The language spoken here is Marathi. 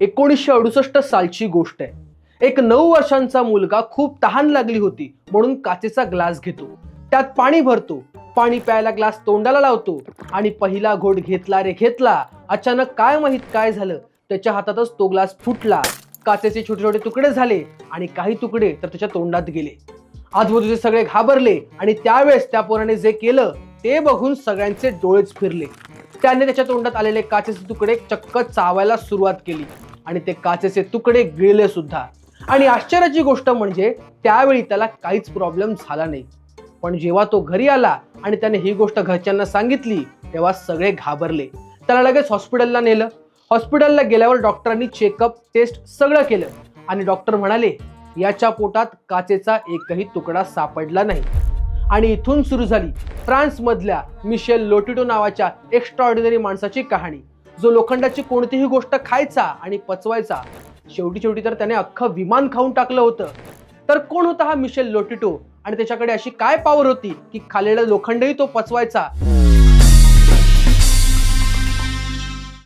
एकोणीसशे अडुसष्ट सालची गोष्ट आहे. एक नऊ वर्षांचा मुलगा खूप तहान लागली होती म्हणून काचेचा ग्लास घेतो. त्यात पाणी भरतो. पाणी प्यायला ग्लास तोंडाला लावतो आणि पहिला घोट घेतला रे घेतला. अचानक काय माहीत काय झालं? त्याच्या हातातच तो ग्लास फुटला. काचेचे छोटे छोटे तुकडे झाले आणि काही तुकडे तर त्याच्या तोंडात गेले. आजूबाजूचे सगळे घाबरले आणि त्यावेळेस त्या पोराने जे केलं ते बघून सगळ्यांचे डोळेच फिरले. त्याने त्याच्या तोंडात आलेले काचेचे तुकडे चक्क चावायला सुरुवात केली. आणि ते काचेचे तुकडे गिळले सुद्धा. आणि आश्चर्याची गोष्ट म्हणजे त्यावेळी त्याला काहीच प्रॉब्लेम झाला नाही. पण जेव्हा तो घरी आला आणि त्याने ही गोष्ट घरच्यांना सांगितली तेव्हा सगळे घाबरले. त्याला लगेच हॉस्पिटलला नेलं. हॉस्पिटलला गेल्यावर डॉक्टरांनी चेकअप टेस्ट सगळं केलं. आणि डॉक्टर म्हणाले याच्या पोटात काचेचा एकही तुकडा सापडला नाही. आणि इथून सुरू झाली फ्रान्समधल्या मिशेल लोटिटो नावाच्या एक्स्ट्रॉर्डिनरी माणसाची कहाणी. जो लोखंडाची कोणतीही गोष्ट खायचा आणि पचवायचा शेवटी शेवटी तर त्याने अख्खं विमान खाऊन टाकलं होतं. तर कोण होता हा मिशेल लोटिटो? आणि त्याच्याकडे अशी काय पॉवर होती की खालेलं लोखंडही तो पचवायचा?